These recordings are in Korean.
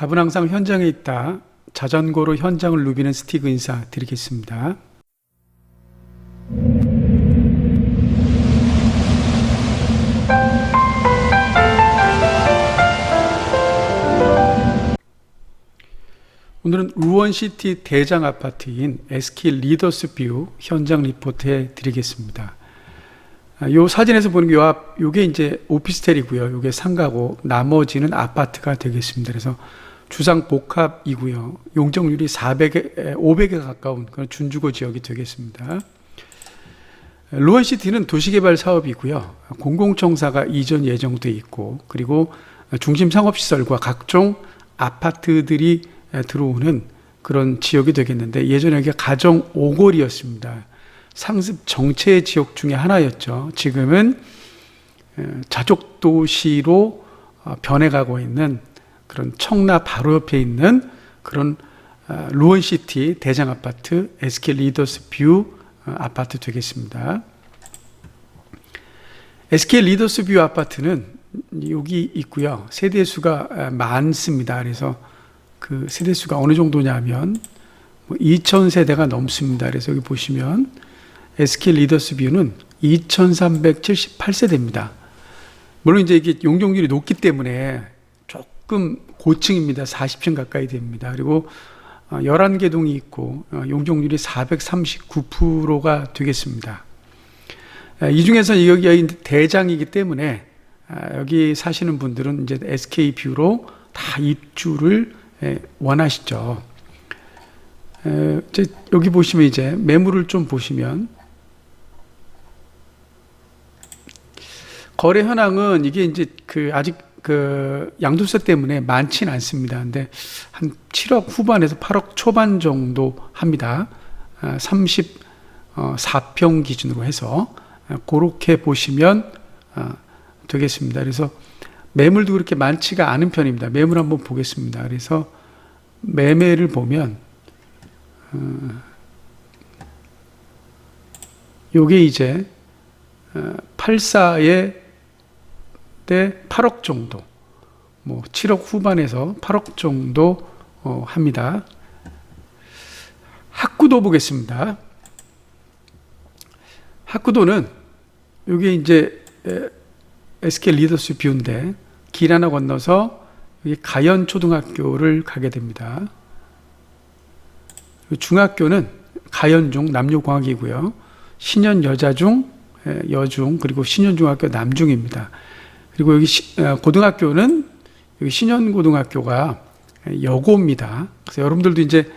답은 항상 현장에 있다. 자전거로 현장을 누비는 스티브 인사 드리겠습니다. 오늘은 루원시티 대장 아파트인 SK 리더스 뷰 현장 리포트 드리겠습니다. 아, 요 사진에서 보는 게요 앞, 요게 이제 오피스텔이고요. 요게 상가고 나머지는 아파트가 되겠습니다. 그래서 주상 복합이고요. 용적률이 400에 500에 가까운 그런 준주거 지역이 되겠습니다. 루원시티는 도시개발 사업이고요. 공공청사가 이전 예정돼 있고 그리고 중심 상업시설과 각종 아파트들이 들어오는 그런 지역이 되겠는데 예전에 여기가 가정 오골이었습니다. 상습 정체 지역 중에 하나였죠. 지금은 자족 도시로 어, 변해가고 있는 그런 청라 바로 옆에 있는 그런 어, 루원시티 대장 아파트 SK 리더스 뷰 어, 아파트 되겠습니다. SK 리더스 뷰 아파트는 여기 있고요. 세대 수가 많습니다. 그래서 그 세대 수가 어느 정도냐면 2,000세대가 넘습니다. 그래서 여기 보시면 SK 리더스 뷰는 2,378세대입니다. 물론 이제 이게 용적률이 높기 때문에 조금 고층입니다. 40층 가까이 됩니다. 그리고 11개 동이 있고 어, 용적률이 439%가 되겠습니다. 이 중에서 여기가 대장이기 때문에 아, 여기 사시는 분들은 이제 SK 뷰로 다 입주를 원하시죠. 여기 보시면 이제 매물을 좀 보시면 거래 현황은 이게 이제 그 아직 그 양도세 때문에 많지는 않습니다. 근데 한 7억 후반에서 8억 초반 정도 합니다. 34평 기준으로 해서 그렇게 보시면 되겠습니다. 그래서 매물도 그렇게 많지가 않은 편입니다. 매물 한번 보겠습니다. 그래서 매매를 보면 요게 이제 84에 때 8억 정도, 뭐 7억 후반에서 8억 정도 어, 합니다. 학구도 보겠습니다. 학구도는 이게 이제 SK 리더스 뷰인데 길 하나 건너서 여기 가연 초등학교를 가게 됩니다. 중학교는 가연중 남녀공학이고요. 신현 여자중 여중 그리고 신현중학교 남중입니다. 그리고 여기 시, 어, 고등학교는 여기 신현고등학교가 여고입니다. 그래서 여러분들도 이제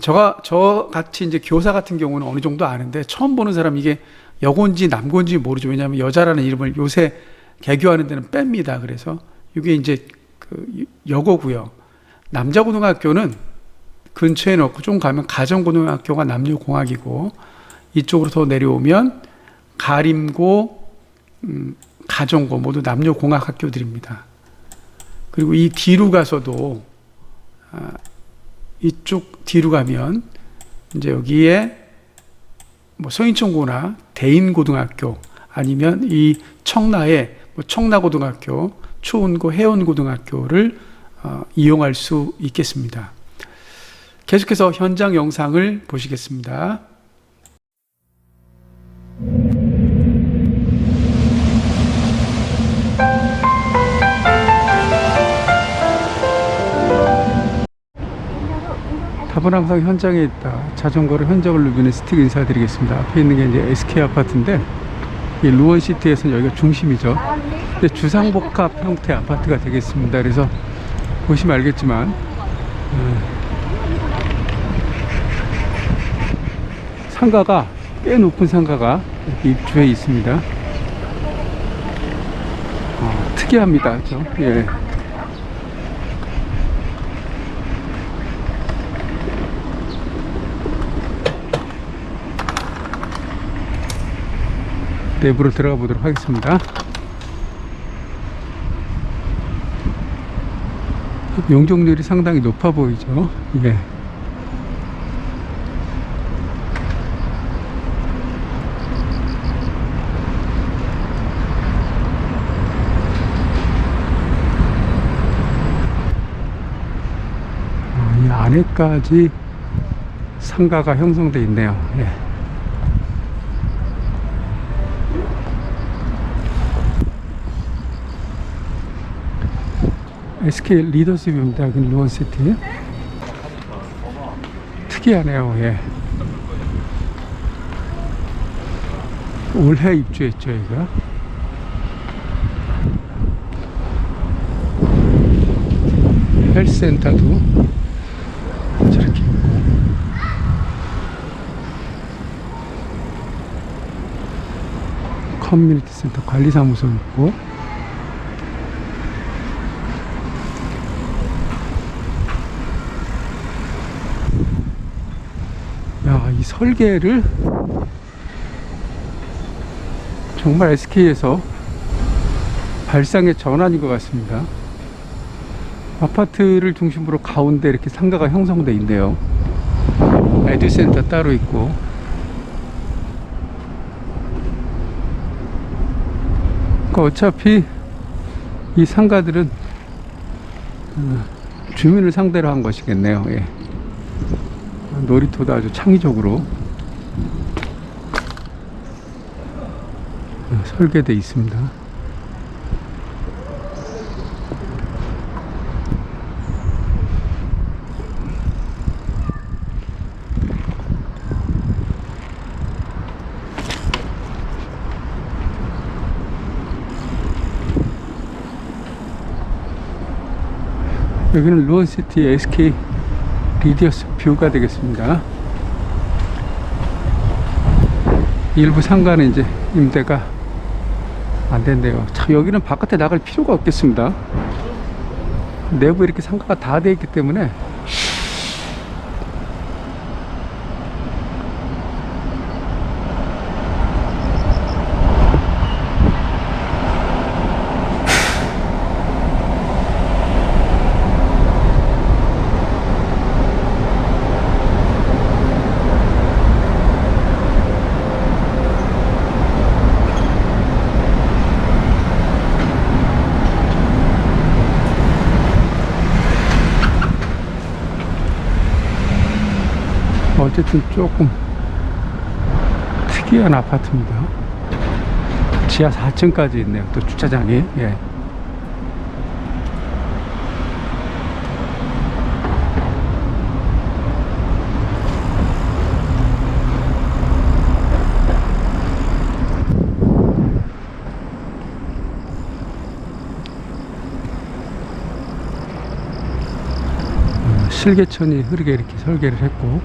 저가 저 같이 이제 교사 같은 경우는 어느 정도 아는데 처음 보는 사람 이게 여고인지 남고인지 모르죠. 왜냐하면 여자라는 이름을 요새 개교하는 데는 뺍니다. 그래서 이게 이제 그 여고고요. 남자 고등학교는 근처에 넣고 좀 가면 가정고등학교가 남녀공학이고 이쪽으로 더 내려오면 가림고 음, 가정고 모두 남녀공학 학교들입니다. 그리고 이 뒤로 가서도 아, 이쪽 뒤로 가면 이제 여기에 뭐 서인천고나 대인고등학교 아니면 이 청라의 뭐 청라고등학교, 초운고, 해운고등학교를 어, 이용할 수 있겠습니다. 계속해서 현장 영상을 보시겠습니다. 답은 항상 현장에 있다. 자전거로 현장을 누비는 스틱 인사드리겠습니다. 앞에 있는 게 이제 SK 아파트인데, 이 루원시티에서는 여기가 중심이죠. 근데 주상복합 형태 아파트가 되겠습니다. 그래서 보시면 알겠지만, 음, 상가가 꽤 높은 상가가 입주해 있습니다. 어, 특이합니다. 그죠? 예. 내부로 들어가 보도록 하겠습니다. 용적률이 상당히 높아 보이죠? 예. 안에까지 상가가 형성돼 있네요. 예. SK 리더십입니다. 여기 루원시티. 특이하네요. 예. 올해 입주했죠, 여기가. 헬스센터도 저렇게 있고. 커뮤니티 센터 관리사무소 있고. 이 설계를 정말 SK에서 발상의 전환인 것 같습니다. 아파트를 중심으로 가운데 이렇게 상가가 형성돼 있네요. 에듀센터 따로 있고. 그러니까 어차피 이 상가들은 어, 주민을 상대로 한 것이겠네요. 예. 놀이터도 아주 창의적으로 어, 설계되어 있습니다. 여기는 루원시티 SK 리디어스 뷰가 되겠습니다. 일부 상가는 이제 임대가 안 된대요. 참 여기는 바깥에 나갈 필요가 없겠습니다. 내부 이렇게 상가가 다 되어 있기 때문에 어쨌든 조금 특이한 아파트입니다. 지하 4층까지 있네요. 또 주차장이. 예. 음, 실개천이 흐르게 이렇게 설계를 했고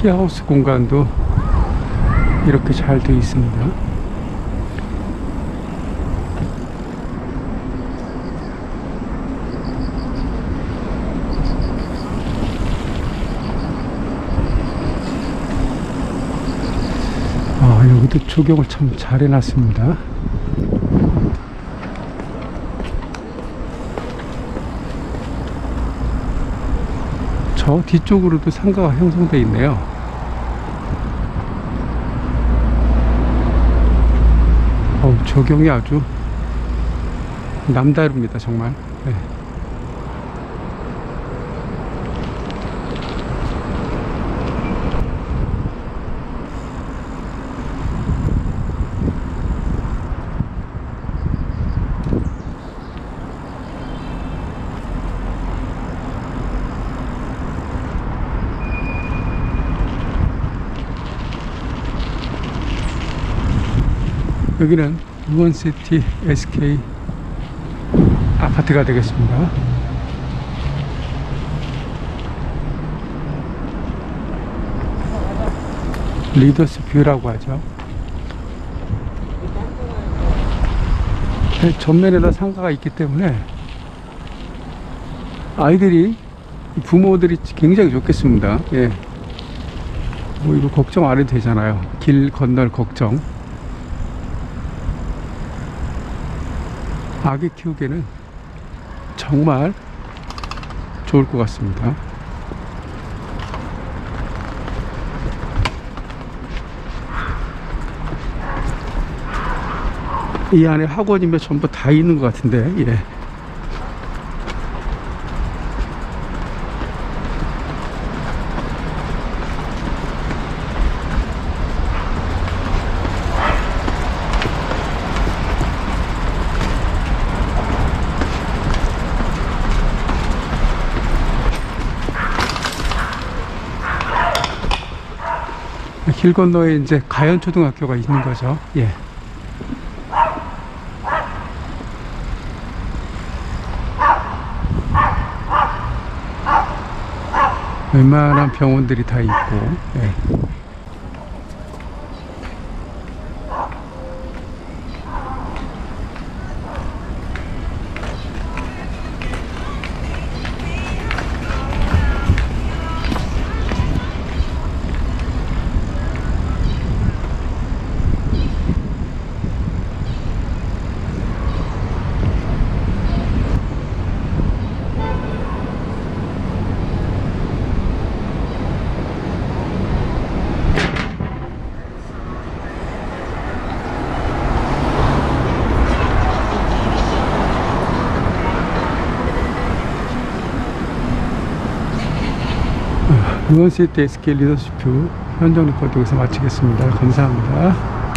티하우스 공간도 이렇게 잘 되어 있습니다. 아, 여기도 조경을 참 잘 해놨습니다. 저 뒤쪽으로도 상가가 형성되어 있네요. 어우, 조경이 아주 남다릅니다, 정말. 네. 여기는 루원시티 SK 아파트가 되겠습니다. 리더스 뷰라고 하죠. 네, 전면에다 상가가 있기 때문에 아이들이 부모들이 굉장히 좋겠습니다. 예. 뭐 이거 걱정 안 해도 되잖아요. 길 건널 걱정. 아기 키우기에는 정말 좋을 것 같습니다. 이 안에 학원이면 전부 다 있는 것 같은데, 예. 길 건너에 이제 가연초등학교가 있는 거죠. 예. 웬만한 병원들이 다 있고, 예. 루원시티 SK 리더십표 현장 리포트 여기서 마치겠습니다. 감사합니다.